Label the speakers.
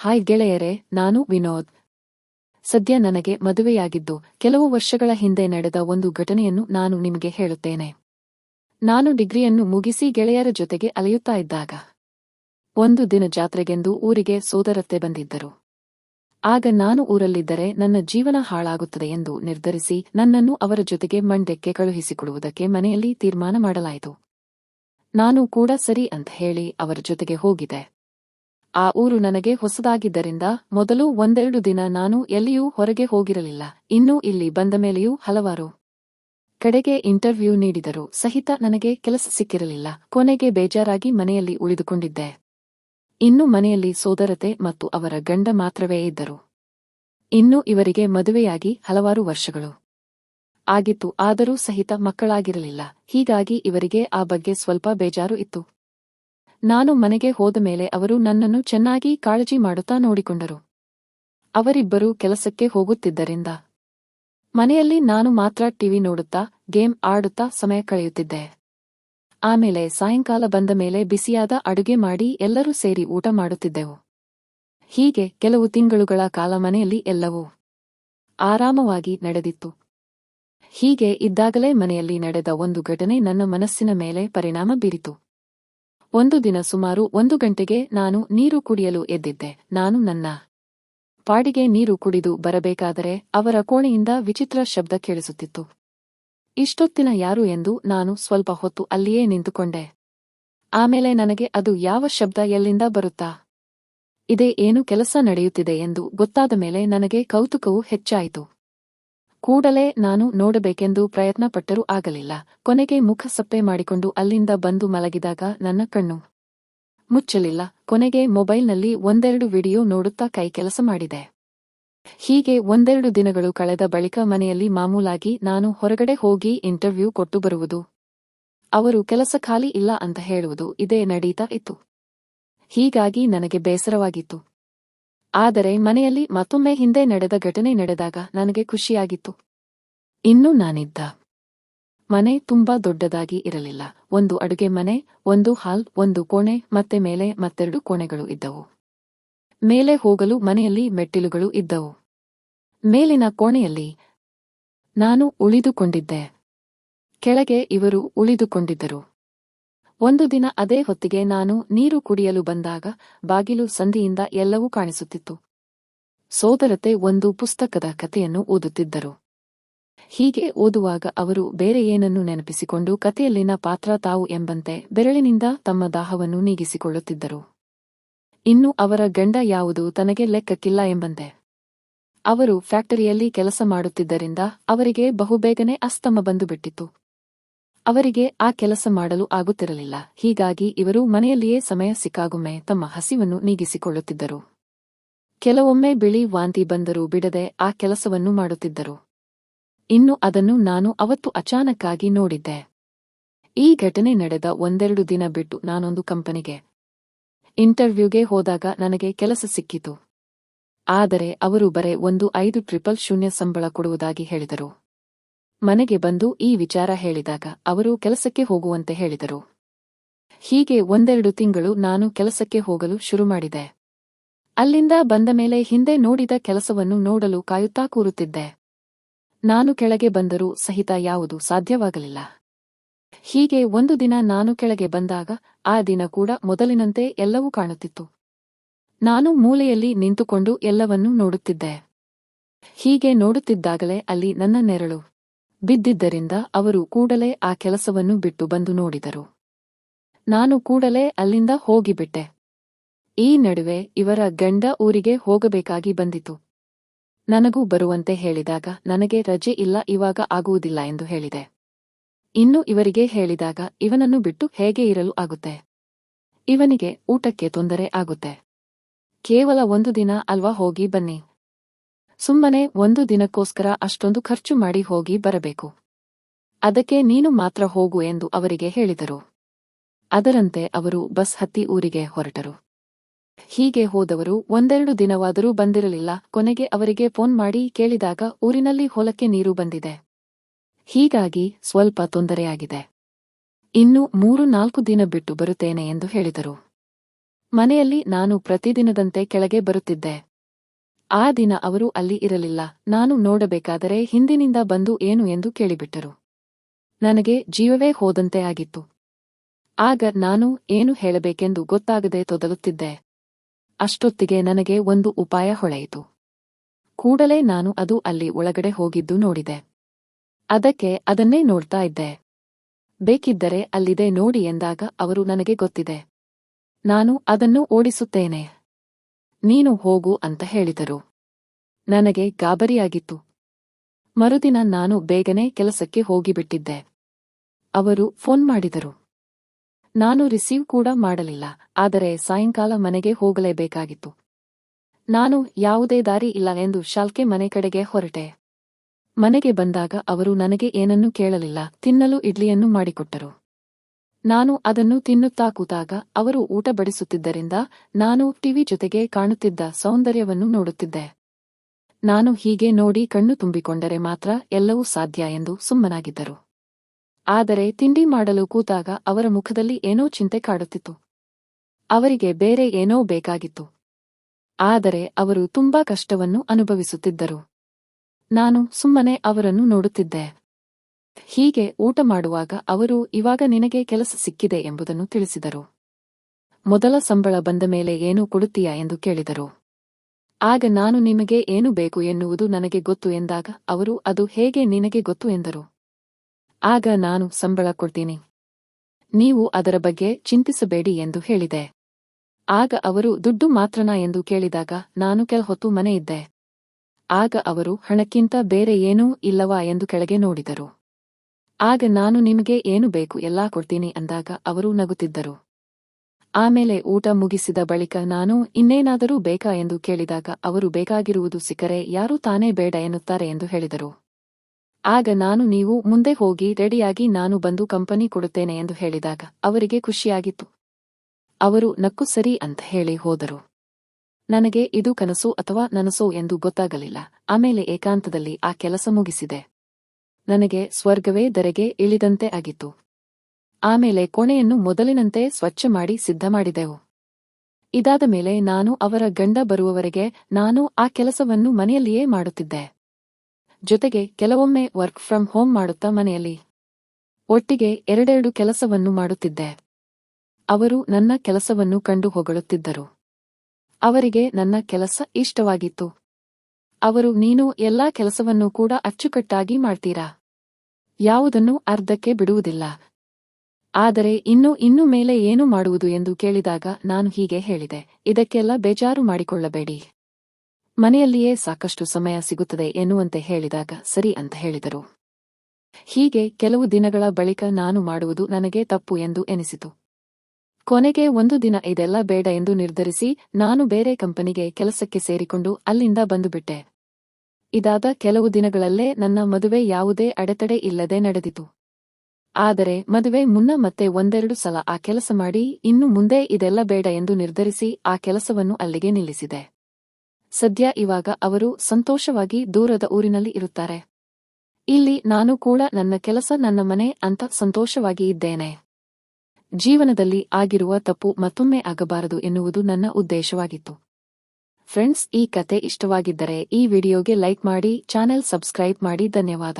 Speaker 1: Hi ಗೆಳೆಯರೇ, ನಾನು ವಿನೋದ್. ಸದ್ಯ ನನಗೆ ಮದುವೆಯಾಗಿದ್ದು, ಕೆಲವು ವರ್ಷಗಳ ಹಿಂದೆ ನಡೆದ ಒಂದು ಘಟನೆಯನ್ನು ನಾನು ನಿಮಗೆ ಹೇಳುತ್ತೇನೆ. ನಾನು ಡಿಗ್ರಿಯನ್ನು ಮುಗಿಸಿ ಗೆಳೆಯರ ಜೊತೆಗೆ ಅಲೆಯುತ್ತಾ ಇದ್ದಾಗ, ಒಂದು ದಿನ ಜಾತ್ರೆಗೆಂದು ಊರಿಗೆ ಸೋದರತ್ತೆ ಬಂದಿದ್ದರು. ಆಗ ನಾನು ಊರಲ್ಲಿದ್ದರೆ ನನ್ನ ಜೀವನ ಹಾಳಾಗುತ್ತದೆ ಎಂದು ನಿರ್ಧರಿಸಿ ನನ್ನನ್ನು ಅವರ ಜೊತೆಗೆ ಮಂಡ್ಯಕ್ಕೆ ಕಳುಹಿಸಿಕೊಡುವುದಕ್ಕೆ ಮನೆಯಲ್ಲಿ ತೀರ್ಮಾನ ಮಾಡಲಾಯಿತು. ನಾನು ಕೂಡ ಸರಿ ಅಂತ ಹೇಳಿ ಅವರ ಜೊತೆಗೆ ಹೋಗಿದೆ. ಆ ಊರು ನನಗೆ ಹೊಸದಾಗಿದ್ದರಿಂದ ಮೊದಲು ಒಂದೆರಡು ದಿನ ನಾನು ಎಲ್ಲಿಯೂ ಹೊರಗೆ ಹೋಗಿರಲಿಲ್ಲ. ಇನ್ನೂ ಇಲ್ಲಿ ಬಂದ ಮೇಲೆಯೂ ಹಲವಾರು ಕಡೆಗೆ ಇಂಟರ್ವ್ಯೂ ನೀಡಿದರು. ಸಹಿತ ನನಗೆ ಕೆಲಸ ಸಿಕ್ಕಿರಲಿಲ್ಲ. ಕೊನೆಗೆ ಬೇಜಾರಾಗಿ ಮನೆಯಲ್ಲಿ ಉಳಿದುಕೊಂಡಿದ್ದೆ. ಇನ್ನು ಮನೆಯಲ್ಲಿ ಸೋದರತೆ ಮತ್ತು ಅವರ ಗಂಡ ಮಾತ್ರವೇ ಇದ್ದರು. ಇನ್ನು ಇವರಿಗೆ ಮದುವೆಯಾಗಿ ಹಲವಾರು ವರ್ಷಗಳು ಆಗಿತ್ತು. ಆದರೂ ಸಹಿತ ಮಕ್ಕಳಾಗಿರಲಿಲ್ಲ. ಹೀಗಾಗಿ ಇವರಿಗೆ ಆ ಬಗ್ಗೆ ಸ್ವಲ್ಪ ಬೇಜಾರು ಇತ್ತು. ನಾನು ಮನೆಗೆ ಹೋದ ಮೇಲೆ ಅವರು ನನ್ನನ್ನು ಚೆನ್ನಾಗಿ ಕಾಳಜಿ ಮಾಡುತ್ತಾ ನೋಡಿಕೊಂಡರು. ಅವರಿಬ್ಬರೂ ಕೆಲಸಕ್ಕೆ ಹೋಗುತ್ತಿದ್ದರಿಂದ ಮನೆಯಲ್ಲಿ ನಾನು ಮಾತ್ರ ಟಿವಿ ನೋಡುತ್ತಾ, ಗೇಮ್ ಆಡುತ್ತಾ ಸಮಯ ಕಳೆಯುತ್ತಿದ್ದೆ. ಆಮೇಲೆ ಸಾಯಂಕಾಲ ಬಂದ ಮೇಲೆ ಬಿಸಿಯಾದ ಅಡುಗೆ ಮಾಡಿ ಎಲ್ಲರೂ ಸೇರಿ ಊಟ ಮಾಡುತ್ತಿದ್ದೆವು. ಹೀಗೆ ಕೆಲವು ತಿಂಗಳುಗಳ ಕಾಲ ಮನೆಯಲ್ಲಿ ಎಲ್ಲವೂ ಆರಾಮವಾಗಿ ನಡೆದಿತ್ತು. ಹೀಗೆ ಇದ್ದಾಗಲೇ ಮನೆಯಲ್ಲಿ ನಡೆದ ಒಂದು ಘಟನೆ ನನ್ನ ಮನಸ್ಸಿನ ಮೇಲೆ ಪರಿಣಾಮ ಬೀರಿತು. ಒಂದು ದಿನ ಸುಮಾರು ಒಂದು ಗಂಟೆಗೆ ನಾನು ನೀರು ಕುಡಿಯಲು ಎದ್ದಿದ್ದೆ. ನಾನು ನನ್ನ ಪಾಡಿಗೆ ನೀರು ಕುಡಿದು ಬರಬೇಕಾದರೆ ಅವರ ಕೋಣೆಯಿಂದ ವಿಚಿತ್ರ ಶಬ್ದ ಕೇಳಿಸುತ್ತಿತ್ತು. ಇಷ್ಟೊತ್ತಿನ ಯಾರು ಎಂದು ನಾನು ಸ್ವಲ್ಪ ಹೊತ್ತು ಅಲ್ಲಿಯೇ ನಿಂತುಕೊಂಡೆ. ಆಮೇಲೆ ನನಗೆ ಅದು ಯಾವ ಶಬ್ದ ಎಲ್ಲಿಂದ ಬರುತ್ತಾ? ಇದೇ ಏನು ಕೆಲಸ ನಡೆಯುತ್ತಿದೆ ಎಂದು ಗೊತ್ತಾದ ಮೇಲೆ ನನಗೆ ಕೌತುಕವು ಹೆಚ್ಚಾಯಿತು. ಕೂಡಲೇ ನಾನು ನೋಡಬೇಕೆಂದು ಪ್ರಯತ್ನಪಟ್ಟರೂ ಆಗಲಿಲ್ಲ. ಕೊನೆಗೆ ಮುಖ ಸಪ್ಪೆ ಮಾಡಿಕೊಂಡು ಅಲ್ಲಿಂದ ಬಂದು ಮಲಗಿದಾಗ ನನ್ನ ಕಣ್ಣು ಮುಚ್ಚಲಿಲ್ಲ. ಕೊನೆಗೆ ಮೊಬೈಲ್ನಲ್ಲಿ ಒಂದೆರಡು ವಿಡಿಯೋ ನೋಡುತ್ತಾ ಕೈ ಕೆಲಸ ಮಾಡಿದೆ. ಹೀಗೆ ಒಂದೆರಡು ದಿನಗಳು ಕಳೆದ ಬಳಿಕ ಮನೆಯಲ್ಲಿ ಮಾಮೂಲಾಗಿ ನಾನು ಹೊರಗಡೆ ಹೋಗಿ ಇಂಟರ್ವ್ಯೂ ಕೊಟ್ಟು ಬರುವುದು. ಅವರು ಕೆಲಸ ಖಾಲಿ ಇಲ್ಲ ಅಂತ ಹೇಳುವುದು ಇದೇ ನಡೀತಾ ಇತ್ತು. ಹೀಗಾಗಿ ನನಗೆ ಬೇಸರವಾಗಿತ್ತು. ಆದರೆ ಮನೆಯಲ್ಲಿ ಮತ್ತೊಮ್ಮೆ ಹಿಂದೆ ನಡೆದ ಘಟನೆ ನಡೆದಾಗ ನನಗೆ ಖುಷಿಯಾಗಿತ್ತು. ಇನ್ನೂ ನಾನಿದ್ದ. ಮನೆ ತುಂಬಾ ದೊಡ್ಡದಾಗಿ ಇರಲಿಲ್ಲ. ಒಂದು ಅಡುಗೆ ಮನೆ, ಒಂದು ಹಾಲ್, ಒಂದು ಕೋಣೆ, ಮತ್ತೆ ಮೇಲೆ ಮತ್ತೆರಡು ಕೋಣೆಗಳು ಇದ್ದವು. ಮೇಲೆ ಹೋಗಲು ಮನೆಯಲ್ಲಿ ಮೆಟ್ಟಿಲುಗಳು ಇದ್ದವು. ಮೇಲಿನ ಕೋಣೆಯಲ್ಲಿ ನಾನು ಉಳಿದುಕೊಂಡಿದ್ದೆ. ಕೆಳಗೆ ಇವರು ಉಳಿದುಕೊಂಡಿದ್ದರು. ಒಂದು ದಿನ ಅದೇ ಹೊತ್ತಿಗೆ ನಾನು ನೀರು ಕುಡಿಯಲು ಬಂದಾಗ ಬಾಗಿಲು ಸಂಧಿಯಿಂದ ಎಲ್ಲವೂ ಕಾಣಿಸುತ್ತಿತ್ತು. ಸೋದರತೆ ಒಂದು ಪುಸ್ತಕದ ಕಥೆಯನ್ನು ಓದುತ್ತಿದ್ದರು. ಹೀಗೆ ಓದುವಾಗ ಅವರು ಬೇರೆ ಏನನ್ನು ನೆನಪಿಸಿಕೊಂಡು ಕಥೆಯಲ್ಲಿನ ಪಾತ್ರ ತಾವು ಎಂಬಂತೆ ಬೆರಳಿನಿಂದ ತಮ್ಮ ದಾಹವನ್ನು ನೀಗಿಸಿಕೊಳ್ಳುತ್ತಿದ್ದರು. ಇನ್ನು ಅವರ ಗಂಡ ಯಾವುದು ತನಗೆ ಲೆಕ್ಕಕ್ಕಿಲ್ಲ ಎಂಬಂತೆ. ಅವರು ಫ್ಯಾಕ್ಟರಿಯಲ್ಲಿ ಕೆಲಸ ಮಾಡುತ್ತಿದ್ದರಿಂದ ಅವರಿಗೆ ಬಹುಬೇಗನೆ ಅಸ್ತಮ ಬಂದುಬಿಟ್ಟಿತ್ತು. ಅವರಿಗೆ ಆ ಕೆಲಸ ಮಾಡಲು ಆಗುತ್ತಿರಲಿಲ್ಲ. ಹೀಗಾಗಿ ಇವರು ಮನೆಯಲ್ಲಿಯೇ ಸಮಯ ಸಿಕ್ಕಾಗೊಮ್ಮೆ ತಮ್ಮ ಹಸಿವನ್ನು ನೀಗಿಸಿಕೊಳ್ಳುತ್ತಿದ್ದರು. ಕೆಲವೊಮ್ಮೆ ಬಿಳಿ ವಾಂತಿ ಬಂದರೂ ಬಿಡದೆ ಆ ಕೆಲಸವನ್ನು ಮಾಡುತ್ತಿದ್ದರು. ಇನ್ನು ಅದನ್ನು ನಾನು ಅವತ್ತು ಅಚಾನಕ್ಕಾಗಿ ನೋಡಿದ್ದೆ. ಈ ಘಟನೆ ನಡೆದ ಒಂದೆರಡು ದಿನ ಬಿಟ್ಟು ನಾನೊಂದು ಕಂಪನಿಗೆ. ಇಂಟರ್ವ್ಯೂಗೆ ಹೋದಾಗ ನನಗೆ ಕೆಲಸ ಸಿಕ್ಕಿತು. ಆದರೆ ಅವರು ಬರೆ ಒಂದು ಐದು ಟ್ರಿಪಲ್ ಶೂನ್ಯ ಸಂಬಳ ಕೊಡುವುದಾಗಿ ಹೇಳಿದರು. ಮನೆಗೆ ಬಂದು ಈ ವಿಚಾರ ಹೇಳಿದಾಗ ಅವರು ಕೆಲಸಕ್ಕೆ ಹೋಗುವಂತೆ ಹೇಳಿದರು. ಹೀಗೆ ಒಂದೆರಡು ತಿಂಗಳು ನಾನು ಕೆಲಸಕ್ಕೆ ಹೋಗಲು ಶುರು ಮಾಡಿದೆ. ಅಲ್ಲಿಂದ ಬಂದ ಮೇಲೆ ಹಿಂದೆ ನೋಡಿದ ಕೆಲಸವನ್ನು ನೋಡಲು ಕಾಯುತ್ತಾ ಕೂರುತ್ತಿದ್ದೆ. ನಾನು ಕೆಳಗೆ ಬಂದರೂ ಸಹಿತ ಯಾವುದು ಸಾಧ್ಯವಾಗಲಿಲ್ಲ. ಹೀಗೆ ಒಂದು ದಿನ ನಾನು ಕೆಳಗೆ ಬಂದಾಗ ಆ ದಿನ ಕೂಡ ಮೊದಲಿನಂತೆ ಎಲ್ಲವೂ ಕಾಣುತ್ತಿತ್ತು. ನಾನು ಮೂಲೆಯಲ್ಲಿ ನಿಂತುಕೊಂಡು ಎಲ್ಲವನ್ನೂ ನೋಡುತ್ತಿದ್ದೆ. ಹೀಗೆ ನೋಡುತ್ತಿದ್ದಾಗಲೇ ಅಲ್ಲಿ ನನ್ನ ನೆರಳು. ಬಿದ್ದಿದ್ದರಿಂದ ಅವರು ಕೂಡಲೇ ಆ ಕೆಲಸವನ್ನು ಬಿಟ್ಟು ಬಂದು ನೋಡಿದರು. ನಾನು ಕೂಡಲೇ ಅಲ್ಲಿಂದ ಹೋಗಿಬಿಟ್ಟೆ. ಈ ನಡುವೆ ಇವರ ಗಂಡ ಊರಿಗೆ ಹೋಗಬೇಕಾಗಿ ಬಂದಿತು. ನನಗೂ ಬರುವಂತೆ ಹೇಳಿದಾಗ ನನಗೆ ರಜೆ ಇಲ್ಲ, ಇವಾಗ ಆಗುವುದಿಲ್ಲ ಎಂದು ಹೇಳಿದೆ. ಇನ್ನು ಇವರಿಗೆ ಹೇಳಿದಾಗ ಇವನನ್ನು ಬಿಟ್ಟು ಹೇಗೆ ಇರಲು ಆಗುತ್ತೆ? ಇವನಿಗೆ ಊಟಕ್ಕೆ ತೊಂದರೆ ಆಗುತ್ತೆ. ಕೇವಲ ಒಂದು ದಿನ ಅಲ್ವಾ ಹೋಗಿ ಬನ್ನಿ. ಸುಮ್ಮನೆ ಒಂದು ದಿನಕ್ಕೋಸ್ಕರ ಅಷ್ಟೊಂದು ಖರ್ಚು ಮಾಡಿ ಹೋಗಿ ಬರಬೇಕು. ಅದಕ್ಕೆ ನೀನು ಮಾತ್ರ ಹೋಗು ಎಂದು ಅವರಿಗೆ ಹೇಳಿದರು. ಅದರಂತೆ ಅವರು ಬಸ್ ಹತ್ತಿ ಊರಿಗೆ ಹೊರಟರು. ಹೀಗೆ ಹೋದವರು ಒಂದೆರಡು ದಿನವಾದರೂ ಬಂದಿರಲಿಲ್ಲ. ಕೊನೆಗೆ ಅವರಿಗೆ ಫೋನ್ ಮಾಡಿ ಕೇಳಿದಾಗ ಊರಿನಲ್ಲಿ ಹೊಲಕ್ಕೆ ನೀರು ಬಂದಿದೆ. ಹೀಗಾಗಿ ಸ್ವಲ್ಪ ತೊಂದರೆಯಾಗಿದೆ. ಇನ್ನು ಮೂರು ನಾಲ್ಕು ದಿನ ಬಿಟ್ಟು ಬರುತ್ತೇನೆ ಎಂದು ಹೇಳಿದರು. ಮನೆಯಲ್ಲಿ ನಾನು ಪ್ರತಿದಿನದಂತೆ ಕೆಳಗೆ ಬರುತ್ತಿದ್ದೆ. ಆ ದಿನ ಅವರು ಅಲ್ಲಿ ಇರಲಿಲ್ಲ. ನಾನು ನೋಡಬೇಕಾದರೆ ಹಿಂದಿನಿಂದ ಬಂದು ಏನು ಎಂದು ಕೇಳಿಬಿಟ್ಟರು. ನನಗೆ ಜೀವವೇ ಹೋದಂತೆ ಆಗಿತ್ತು. ಆಗ ನಾನು ಏನು ಹೇಳಬೇಕೆಂದು ಗೊತ್ತಾಗದೆ ತೊದಲುತ್ತಿದ್ದೆ. ಅಷ್ಟೊತ್ತಿಗೆ ನನಗೆ ಒಂದು ಉಪಾಯ ಹೊಳೆಯಿತು. ಕೂಡಲೇ ನಾನು ಅದು ಅಲ್ಲಿ ಒಳಗಡೆ ಹೋಗಿದ್ದು ನೋಡಿದೆ. ಅದಕ್ಕೆ ಅದನ್ನೇ ನೋಡ್ತಾ ಇದ್ದೆ. ಬೇಕಿದ್ದರೆ ಅಲ್ಲಿದೆ ನೋಡಿ ಎಂದಾಗ ಅವರು ನನಗೆ ಗೊತ್ತಿದೆ. ನಾನು ಅದನ್ನು ಓಡಿಸುತ್ತೇನೆ. ನೀನು ಹೋಗು ಅಂತ ಹೇಳಿದರು. ನನಗೆ ಗಾಬರಿಯಾಗಿತ್ತು. ಮರುದಿನ ನಾನು ಬೇಗನೆ ಕೆಲಸಕ್ಕೆ ಹೋಗಿಬಿಟ್ಟಿದ್ದೆ. ಅವರು ಫೋನ್ ಮಾಡಿದರು. ನಾನು ರಿಸೀವ್ ಕೂಡ ಮಾಡಲಿಲ್ಲ, ಆದರೆ ಸಾಯಂಕಾಲ ಮನೆಗೆ ಹೋಗಲೇಬೇಕಾಗಿತ್ತು. ನಾನು ಯಾವುದೇ ದಾರಿ ಇಲ್ಲ ಎಂದು ಶಾಲ್ಕೆ ಮನೆ ಕಡೆಗೆ ಹೊರಟೆ. ಮನೆಗೆ ಬಂದಾಗ ಅವರು ನನಗೆ ಏನನ್ನೂ ಕೇಳಲಿಲ್ಲ, ತಿನ್ನಲು ಇಡ್ಲಿಯನ್ನು ಮಾಡಿಕೊಟ್ಟರು. ನಾನು ಅದನ್ನು ತಿನ್ನುತ್ತಾ ಕೂತಾಗ ಅವರು ಊಟ ಬಡಿಸುತ್ತಿದ್ದರಿಂದ ನಾನು ಟಿವಿ ಜೊತೆಗೆ ಕಾಣುತ್ತಿದ್ದ ಸೌಂದರ್ಯವನ್ನು ನೋಡುತ್ತಿದ್ದೆ. ನಾನು ಹೀಗೆ ನೋಡಿ ಕಣ್ಣು ತುಂಬಿಕೊಂಡರೆ ಮಾತ್ರ ಎಲ್ಲವೂ ಸಾಧ್ಯ ಎಂದು ಸುಮ್ಮನಾಗಿದ್ದರು. ಆದರೆ ತಿಂಡಿ ಮಾಡಲು ಕೂತಾಗ ಅವರ ಮುಖದಲ್ಲಿ ಏನೋ ಚಿಂತೆ ಕಾಡುತ್ತಿತ್ತು. ಅವರಿಗೆ ಬೇರೆ ಏನೋ ಬೇಕಾಗಿತ್ತು. ಆದರೆ ಅವರು ತುಂಬಾ ಕಷ್ಟವನ್ನು ಅನುಭವಿಸುತ್ತಿದ್ದರು. ನಾನು ಸುಮ್ಮನೆ ಅವರನ್ನು ನೋಡುತ್ತಿದ್ದೆ. ಹೀಗೆ ಊಟ ಮಾಡುವಾಗ ಅವರು ಇವಾಗ ನಿನಗೆ ಕೆಲಸ ಸಿಕ್ಕಿದೆ ಎಂಬುದನ್ನು ತಿಳಿಸಿದರು. ಮೊದಲ ಸಂಬಳ ಬಂದ ಮೇಲೆ ಏನು ಕೊಡುತ್ತೀಯಾ ಎಂದು ಕೇಳಿದರು. ಆಗ ನಾನು ನಿಮಗೆ ಏನು ಬೇಕು ಎನ್ನುವುದು ನನಗೆ ಗೊತ್ತು ಎಂದಾಗ ಅವರು ಅದು ಹೇಗೆ ನಿನಗೆ ಗೊತ್ತು ಎಂದರು. ಆಗ ನಾನು ಸಂಬಳ ಕೊಡ್ತೀನಿ. ನೀವು ಅದರ ಬಗ್ಗೆ ಚಿಂತಿಸಬೇಡಿ ಎಂದು ಹೇಳಿದೆ. ಆಗ ಅವರು ದುಡ್ಡು ಮಾತ್ರನಾ ಎಂದು ಕೇಳಿದಾಗ ನಾನು ಕೆಲ ಹೊತ್ತು ಮನೆ ಇದ್ದೆ ಆಗ ಅವರು ಹಣಕ್ಕಿಂತ ಬೇರೆ ಏನೂ ಇಲ್ಲವಾ ಎಂದು ಕೆಳಗೆ ನೋಡಿದರು. ಆಗ ನಾನು ನಿಮಗೆ ಏನು ಬೇಕು ಎಲ್ಲಾ ಕೊಡ್ತೀನಿ ಅಂದಾಗ ಅವರು ನಗುತ್ತಿದ್ದರು. ಆಮೇಲೆ ಊಟ ಮುಗಿಸಿದ ಬಳಿಕ ನಾನು, ಇನ್ನೇನಾದರೂ ಬೇಕಾ? ಎಂದು ಕೇಳಿದಾಗ ಅವರು, ಬೇಕಾಗಿರುವುದು ಸಿಕ್ಕರೆ ಯಾರೂ ತಾನೇ ಬೇಡ ಎನ್ನುತ್ತಾರೆ ಎಂದು ಹೇಳಿದರು. ಆಗ ನಾನು, ನೀವು ಮುಂದೆ ಹೋಗಿ ರೆಡಿಯಾಗಿ ನಾನು ಬಂದು ಕಂಪನಿ ಕೊಡುತ್ತೇನೆ ಎಂದು ಹೇಳಿದಾಗ ಅವರಿಗೆ ಖುಷಿಯಾಗಿತ್ತು. ಅವರು, ನಕ್ಕು ಸರಿ ಅಂತ ಹೇಳಿ ಹೋದರು. ನನಗೆ, ಇದು ಕನಸು ಅಥವಾ ನನಸೋ? ಎಂದು ಗೊತ್ತಾಗಲಿಲ್ಲ. ಆಮೇಲೆ ಏಕಾಂತದಲ್ಲಿ ಆ ಕೆಲಸ ಮುಗಿಸಿದೆ. ನನಗೆ ಸ್ವರ್ಗವೇ ದರೆಗೆ ಇಳಿದಂತೆ ಆಗಿತ್ತು. ಆಮೇಲೆ ಕೋಣೆಯನ್ನು ಮೊದಲಿನಂತೆ ಸ್ವಚ್ಛ ಮಾಡಿ ಸಿದ್ಧ ಮಾಡಿದೆವು ಇದಾದ ಮೇಲೆ ನಾನು ಅವರ ಗಂಡ ಬರುವವರೆಗೆ ನಾನು ಆ ಕೆಲಸವನ್ನು ಮನೆಯಲ್ಲಿಯೇ ಮಾಡುತ್ತಿದ್ದೆ. ಜೊತೆಗೆ ಕೆಲವೊಮ್ಮೆ ವರ್ಕ್ ಫ್ರಮ್ ಹೋಮ್ ಮಾಡುತ್ತಾ ಮನೆಯಲ್ಲಿ. ಒಟ್ಟಿಗೆ ಎರಡೆರಡು ಕೆಲಸವನ್ನು ಮಾಡುತ್ತಿದ್ದೆ. ಅವರು ನನ್ನ ಕೆಲಸವನ್ನು ಕಂಡು ಹೊಗಳುತ್ತಿದ್ದರು. ಅವರಿಗೆ ನನ್ನ ಕೆಲಸ ಇಷ್ಟವಾಗಿತ್ತು. ಅವರು, ನೀನು ಎಲ್ಲಾ ಕೆಲಸವನ್ನು ಕೂಡ ಅಚ್ಚುಕಟ್ಟಾಗಿ ಮಾಡ್ತೀರಾ? ಯಾವುದನ್ನು ಅರ್ಧಕ್ಕೆ ಬಿಡುವುದಿಲ್ಲ. ಆದರೆ ಇನ್ನು ಇನ್ನು ಮೇಲೆ ಏನು ಮಾಡುವುದು ಎಂದು ಕೇಳಿದಾಗ ನಾನು ಹೀಗೆ ಹೇಳಿದೆ, ಇದಕ್ಕೆಲ್ಲ ಬೇಜಾರು ಮಾಡಿಕೊಳ್ಳಬೇಡಿ. ಮನೆಯಲ್ಲಿಯೇ ಸಾಕಷ್ಟು ಸಮಯ ಸಿಗುತ್ತದೆ ಎನ್ನುವಂತೆ ಹೇಳಿದಾಗ ಸರಿ ಅಂತ ಹೇಳಿದರು. ಹೀಗೆ ಕೆಲವು ದಿನಗಳ ಬಳಿಕ ನಾನು ಮಾಡುವುದು ನನಗೆ ತಪ್ಪು ಎಂದು ಎನಿಸಿತು. ಕೊನೆಗೆ ಒಂದು ದಿನ ಇದೆಲ್ಲ ಬೇಡ ಎಂದು ನಿರ್ಧರಿಸಿ ನಾನು ಬೇರೆ ಕಂಪನಿಗೆ ಕೆಲಸಕ್ಕೆ ಸೇರಿಕೊಂಡು ಅಲ್ಲಿಂದ ಬಂದುಬಿಟ್ಟೆ. ಇದಾದ ಕೆಲವು ದಿನಗಳಲ್ಲೇ ನನ್ನ ಮದುವೆ ಯಾವುದೇ ಅಡೆತಡೆ ಇಲ್ಲದೆ ನಡೆದಿತು. ಆದರೆ ಮದುವೆ ಮುನ್ನ ಮತ್ತೆ ಒಂದೆರಡು ಸಲ ಆ ಕೆಲಸ ಮಾಡಿ, ಇನ್ನು ಮುಂದೆ ಇದೆಲ್ಲ ಬೇಡ ಎಂದು ನಿರ್ಧರಿಸಿ ಆ ಕೆಲಸವನ್ನು ಅಲ್ಲಿಗೆ ನಿಲ್ಲಿಸಿದೆ. ಸದ್ಯ ಇವಾಗ ಅವರು ಸಂತೋಷವಾಗಿ ದೂರದ ಊರಿನಲ್ಲಿ ಇರುತ್ತಾರೆ. ಇಲ್ಲಿ ನಾನು ಕೂಡ ನನ್ನ ಕೆಲಸ ನನ್ನ ಮನೆ ಅಂತ ಸಂತೋಷವಾಗಿ ಇದ್ದೇನೆ. ಜೀವನದಲ್ಲಿ ಆಗಿರುವ ತಪ್ಪು ಮತ್ತೊಮ್ಮೆ ಆಗಬಾರದು ಎನ್ನುವುದು ನನ್ನ ಉದ್ದೇಶವಾಗಿತ್ತು. ಫ್ರೆಂಡ್ಸ್ ಈ ಕತೆ ಇಷ್ಟವಾಗಿದ್ದರೆ ಈ ವಿಡಿಯೋಗೆ ಲೈಕ್ ಮಾಡಿ ಚಾನೆಲ್ ಸಬ್ಸ್ಕ್ರೈಬ್ ಮಾಡಿ ಧನ್ಯವಾದ.